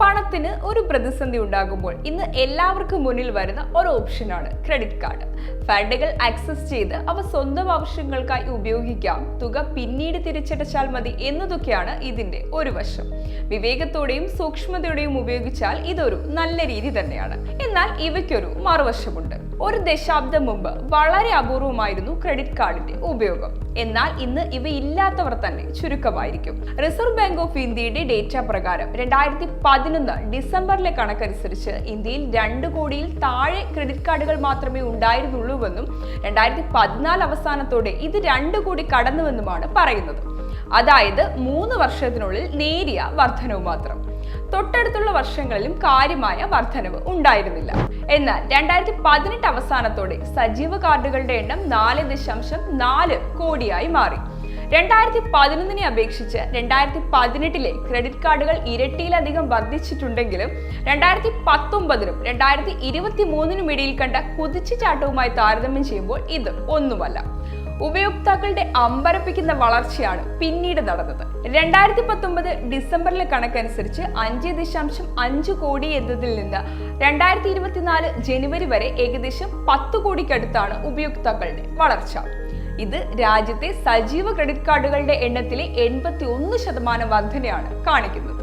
പണത്തിന് ഒരു പ്രതിസന്ധി ഉണ്ടാകുമ്പോൾ ഇന്ന് എല്ലാവർക്കും മുന്നിൽ വരുന്ന ഒരു ഓപ്ഷനാണ് ക്രെഡിറ്റ് കാർഡ് ഫണ്ടുകൾ ആക്സസ് ചെയ്ത് അവ സ്വന്തം ആവശ്യങ്ങൾക്കായി ഉപയോഗിക്കാം. തുക പിന്നീട് തിരിച്ചടച്ചാൽ മതി എന്നതൊക്കെയാണ് ഇതിന്റെ ഒരു വശം. വിവേകത്തോടെയും സൂക്ഷ്മതയോടെയും ഉപയോഗിച്ചാൽ ഇതൊരു നല്ല രീതി തന്നെയാണ്. എന്നാൽ ഇവയ്ക്കൊരു മറുവശമുണ്ട്. ഒരു ദശാബ്ദം മുമ്പ് വളരെ അപൂർവമായിരുന്നു ക്രെഡിറ്റ് കാർഡിന്റെ ഉപയോഗം. എന്നാൽ ഇന്ന് ഇവ ഇല്ലാത്തവർ തന്നെ ചുരുക്കമായിരിക്കും. റിസർവ് ബാങ്ക് ഓഫ് ഇന്ത്യയുടെ ഡേറ്റ പ്രകാരം രണ്ടായിരത്തി പതിനൊന്ന് ഡിസംബറിലെ കണക്കനുസരിച്ച് ഇന്ത്യയിൽ രണ്ട് കോടിയിൽ താഴെ ക്രെഡിറ്റ് കാർഡുകൾ മാത്രമേ ഉണ്ടായിരുന്നുള്ളൂവെന്നും രണ്ടായിരത്തി പതിനാല് അവസാനത്തോടെ ഇത് രണ്ട് കോടി കടന്നുവെന്നുമാണ് പറയുന്നത്. അതായത് മൂന്ന് വർഷത്തിനുള്ളിൽ നേരിയ വർധനവ് മാത്രം. തൊട്ടടുത്തുള്ള വർഷങ്ങളിലും കാര്യമായ വർധനവ് ഉണ്ടായിരുന്നില്ല. എന്നാൽ രണ്ടായിരത്തി പതിനെട്ട് അവസാനത്തോടെ സജീവ കാർഡുകളുടെ എണ്ണം നാല് ദശാംശം നാല് കോടിയായി മാറി. രണ്ടായിരത്തി പതിനൊന്നിനെ അപേക്ഷിച്ച് രണ്ടായിരത്തി പതിനെട്ടിലെ ക്രെഡിറ്റ് കാർഡുകൾ ഇരട്ടിയിലധികം വർദ്ധിച്ചിട്ടുണ്ടെങ്കിലും രണ്ടായിരത്തി പത്തൊമ്പതിനും രണ്ടായിരത്തി ഇരുപത്തി മൂന്നിനും ഇടയിൽ കണ്ട കുതിച്ചുചാട്ടവുമായി താരതമ്യം ചെയ്യുമ്പോൾ ഇത് ഒന്നുമല്ല. ഉപയോക്താക്കളുടെ അമ്പരപ്പിക്കുന്ന വളർച്ചയാണ് പിന്നീട് നടന്നത്. രണ്ടായിരത്തി പത്തൊമ്പത് ഡിസംബറിലെ കണക്കനുസരിച്ച് അഞ്ച് ദശാംശം അഞ്ച് കോടി എന്നതിൽ നിന്ന് രണ്ടായിരത്തി ഇരുപത്തിനാല് ജനുവരി വരെ ഏകദേശം പത്ത് കോടിക്കടുത്താണ് ഉപയോക്താക്കളുടെ വളർച്ച. ഇത് രാജ്യത്തെ സജീവ ക്രെഡിറ്റ് കാർഡുകളുടെ എണ്ണത്തിലെ എൺപത്തി ഒന്ന് ശതമാനം വർധനയാണ് കാണിക്കുന്നത്.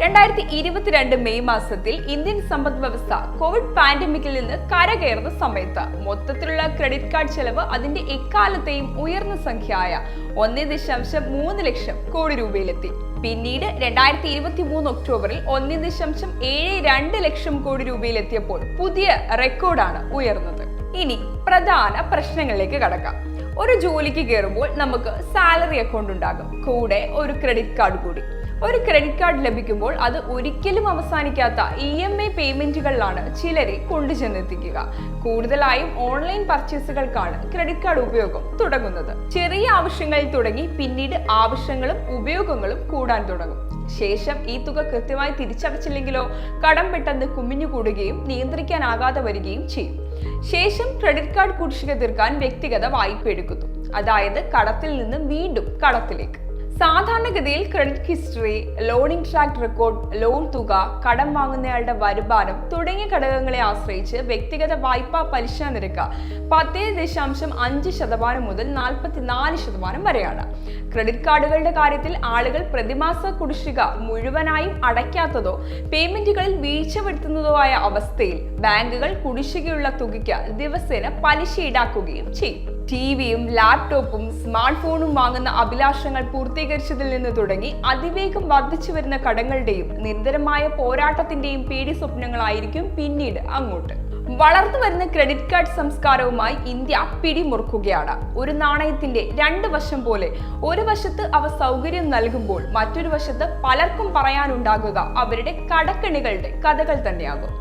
രണ്ടായിരത്തി ഇരുപത്തിരണ്ട് മെയ് മാസത്തിൽ ഇന്ത്യൻ സമ്പദ് വ്യവസ്ഥ കോവിഡ് പാൻഡമിക്കിൽ നിന്ന് കരകയറുന്ന സമയത്ത് മൊത്തത്തിലുള്ള ക്രെഡിറ്റ് കാർഡ് ചെലവ് അതിന്റെ എക്കാലത്തെയും ഉയർന്ന സംഖ്യയായ ഒന്നേ ദശാംശം മൂന്ന് ലക്ഷം കോടി രൂപയിലെത്തി. പിന്നീട് രണ്ടായിരത്തി ഇരുപത്തി മൂന്ന് ഒക്ടോബറിൽ ഒന്നേ ദശാംശം ഏഴ് രണ്ട് ലക്ഷം കോടി രൂപയിലെത്തിയപ്പോൾ പുതിയ റെക്കോർഡാണ് ഉയർന്നത്. ഇനി പ്രധാന പ്രശ്നങ്ങളിലേക്ക് കടക്കാം. ഒരു ജോലിക്ക് കയറുമ്പോൾ നമുക്ക് സാലറി അക്കൗണ്ട് ഉണ്ടാകും. കൂടെ ഒരു ക്രെഡിറ്റ് കാർഡ് കൂടി. ഒരു ക്രെഡിറ്റ് കാർഡ് ലഭിക്കുമ്പോൾ അത് ഒരിക്കലും അവസാനിക്കാത്ത ഇ എം ഐ പേയ്മെന്റുകളിലാണ് ചിലരെ കൊണ്ടുചെന്നെത്തിക്കുക കൂടുതലായും ഓൺലൈൻ പർച്ചേസുകൾക്കാണ് ക്രെഡിറ്റ് കാർഡ് ഉപയോഗം തുടങ്ങുന്നത്. ചെറിയ ആവശ്യങ്ങളിൽ തുടങ്ങി പിന്നീട് ആവശ്യങ്ങളും ഉപയോഗങ്ങളും കൂടാൻ തുടങ്ങും. ശേഷം ഈ തുക കൃത്യമായി തിരിച്ചടച്ചില്ലെങ്കിലോ കടം പെട്ടെന്ന് കുമിഞ്ഞുകൂടുകയും നിയന്ത്രിക്കാനാകാതെ വരികയും ചെയ്യും. ശേഷം ക്രെഡിറ്റ് കാർഡ് കുടിശ്ശിക തീർക്കാൻ വ്യക്തിഗത വായ്പ എടുക്കുന്നു അതായത് കടത്തിൽ നിന്ന് വീണ്ടും കടത്തിലേക്ക്. സാധാരണഗതിയിൽ credit history loaning track record loan തുക കടം വാങ്ങുന്നയാളുടെ വരുമാനം തുടങ്ങിയ ഘടകങ്ങളെ ആശ്രയിച്ച് വ്യക്തിഗത വായ്പാ പലിശ നിരക്ക് പത്തേ ദശാംശം അഞ്ച് ശതമാനം മുതൽ നാൽപ്പത്തിനാല് ശതമാനം വരെയാണ്. ക്രെഡിറ്റ് കാർഡുകളുടെ കാര്യത്തിൽ ആളുകൾ പ്രതിമാസ കുടിശ്ശിക മുഴുവനായും അടയ്ക്കാത്തതോ പേയ്മെന്റുകളിൽ വീഴ്ച വരുത്തുന്നതോ ആയ അവസ്ഥയിൽ ബാങ്കുകൾ കുടിശ്ശികയുള്ള തുകയ്ക്ക് ദിവസേന പലിശ ഈടാക്കുകയും ചെയ്യും. ടിവിയും ലാപ്ടോപ്പും സ്മാർട്ട് ഫോണും വാങ്ങുന്ന അഭിലാഷങ്ങൾ പൂർത്തീകരിച്ചതിൽ നിന്ന് തുടങ്ങി അതിവേഗം വർദ്ധിച്ചു വരുന്ന കടങ്ങളുടെയും നിരന്തരമായ പോരാട്ടത്തിന്റെയും പേടി സ്വപ്നങ്ങളായിരിക്കും പിന്നീട് അങ്ങോട്ട്. വളർന്നു വരുന്ന ക്രെഡിറ്റ് കാർഡ് സംസ്കാരവുമായി ഇന്ത്യ പിടിമുറുക്കുകയാണ്. ഒരു നാണയത്തിന്റെ രണ്ട് വശം പോലെ ഒരു വശത്ത് അവ സൗകര്യം നൽകുമ്പോൾ മറ്റൊരു വശത്ത് പലർക്കും പറയാനുണ്ടാകുക അവരുടെ കടക്കെണികളുടെ കഥകൾ തന്നെയാകും.